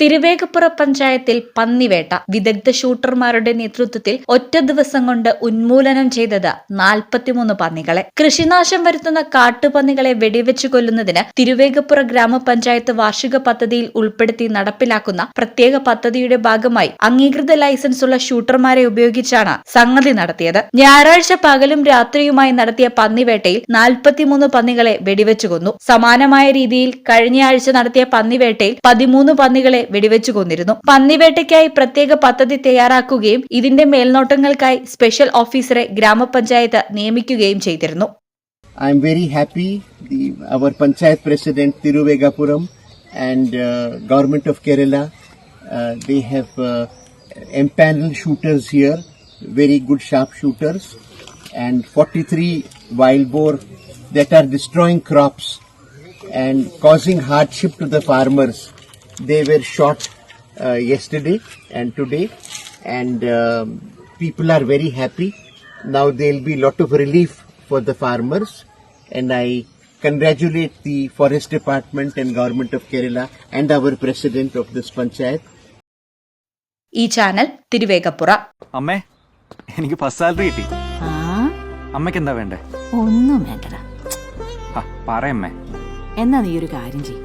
തിരുവേഗപ്പുറ പഞ്ചായത്തിൽ പന്നിവേട്ട. വിദഗ്ധ ഷൂട്ടർമാരുടെ നേതൃത്വത്തിൽ ഒറ്റ ദിവസം കൊണ്ട് ഉന്മൂലനം ചെയ്തത് നാൽപ്പത്തിമൂന്ന് പന്നികളെ. കൃഷിനാശം വരുത്തുന്ന കാട്ടുപന്നികളെ വെടിവെച്ചു കൊല്ലുന്നതിന് തിരുവേഗപ്പുറ ഗ്രാമപഞ്ചായത്ത് വാർഷിക പദ്ധതിയിൽ ഉൾപ്പെടുത്തി നടപ്പിലാക്കുന്ന പ്രത്യേക പദ്ധതിയുടെ ഭാഗമായി അംഗീകൃത ലൈസൻസ് ഉള്ള ഷൂട്ടർമാരെ ഉപയോഗിച്ചാണ് സംഗതി നടത്തിയത്. ഞായറാഴ്ച പകലും രാത്രിയുമായി നടത്തിയ പന്നിവേട്ടയിൽ നാൽപ്പത്തിമൂന്ന് പന്നികളെ വെടിവെച്ചു കൊന്നു. സമാനമായ രീതിയിൽ കഴിഞ്ഞയാഴ്ച നടത്തിയ പന്നിവേട്ടയിൽ പതിമൂന്ന് പന്നികളെ വെടിവെച്ചു കൊന്നിരുന്നു പന്നിവേട്ടയ്ക്കായി പ്രത്യേക പദ്ധതി തയ്യാറാക്കുകയും ഇതിന്റെ മേൽനോട്ടങ്ങൾക്കായി സ്പെഷ്യൽ ഓഫീസറെ ഗ്രാമപഞ്ചായത്ത് നിയമിക്കുകയും ചെയ്തിരുന്നു ഐ. The, our Panchayat President Tiruvegapuram and uh, Government of Kerala, uh, have uh, empaneled shooters here, very good sharp shooters, and 43 wild boar that are destroying crops and causing hardship to the farmers. They were shot uh, yesterday and today, and um, people are very happy. Now there will be lot of relief for the farmers, and I congratulate the Forest Department and Government of Kerala and our President of this Panchayat ഈ channel Thiruvegappura അമ്മേ എനിക്ക് first salary കിട്ടി ആ അമ്മയ്ക്ക് എന്താ വേണ്ടേ ഒന്നും വേണ്ടടാ ha പറയമ്മേ എന്നാ നീ ഒരു കാര്യം ചെയ്യും